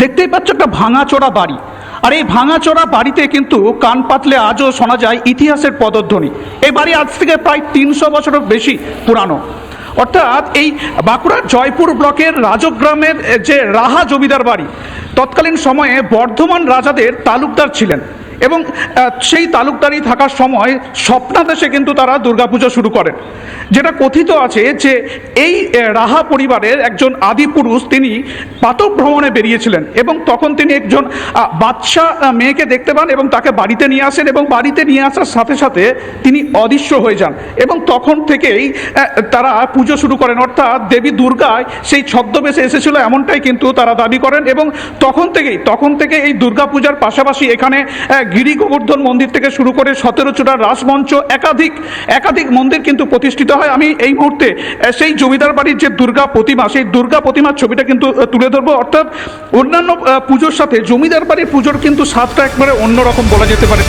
দেখতেই পাচ্ছ একটা ভাঙাচোরা বাড়ি। আর এই ভাঙাচোরা বাড়িতে কিন্তু কান পাতলে আজও শোনা যায় ইতিহাসের পদধ্বনি। এই বাড়ি আজ থেকে প্রায় তিনশো বছরের বেশি পুরানো। অর্থাৎ এই বাঁকুড়ার জয়পুর ব্লকের রাজগ্রামের যে রাহা জমিদার বাড়ি, তৎকালীন সময়ে বর্ধমান রাজাদের তালুকদার ছিলেন। এবং সেই তালুকদারি থাকার সময় স্বপ্নাদেশে কিন্তু তারা দুর্গাপুজো শুরু করেন। যেটা কথিত আছে যে এই রাহা পরিবারের একজন আদিপুরুষ তিনি পাতক ভ্রমণে বেরিয়েছিলেন এবং তখন তিনি একজন বাচ্চা মেয়েকে দেখতে পান এবং তাকে বাড়িতে নিয়ে আসেন এবং বাড়িতে নিয়ে আসার সাথে সাথে তিনি অদৃশ্য হয়ে যান এবং তখন থেকেই তারা পুজো শুরু করেন। অর্থাৎ দেবী দুর্গায় সেই ছদ্মবেশে এসেছিল এমনটাই কিন্তু তারা দাবি করেন এবং তখন থেকেই, তখন থেকে এই দুর্গা পূজার পাশাপাশি এখানে গিরি গোবর্ধন মন্দির থেকে শুরু করে সতেরো চূড়ার রাসমঞ্চ একাধিক একাধিক মন্দির কিন্তু প্রতিষ্ঠিত হয়। আমি এই মুহূর্তে সেই জমিদার বাড়ির যে দুর্গা প্রতিমা, সেই দুর্গা প্রতিমার ছবিটা কিন্তু তুলে ধরবো। অর্থাৎ অন্যান্য পুজোর সাথে জমিদার বাড়ির পুজোর কিন্তু স্বাদটা একবারে অন্যরকম বলা যেতে পারে।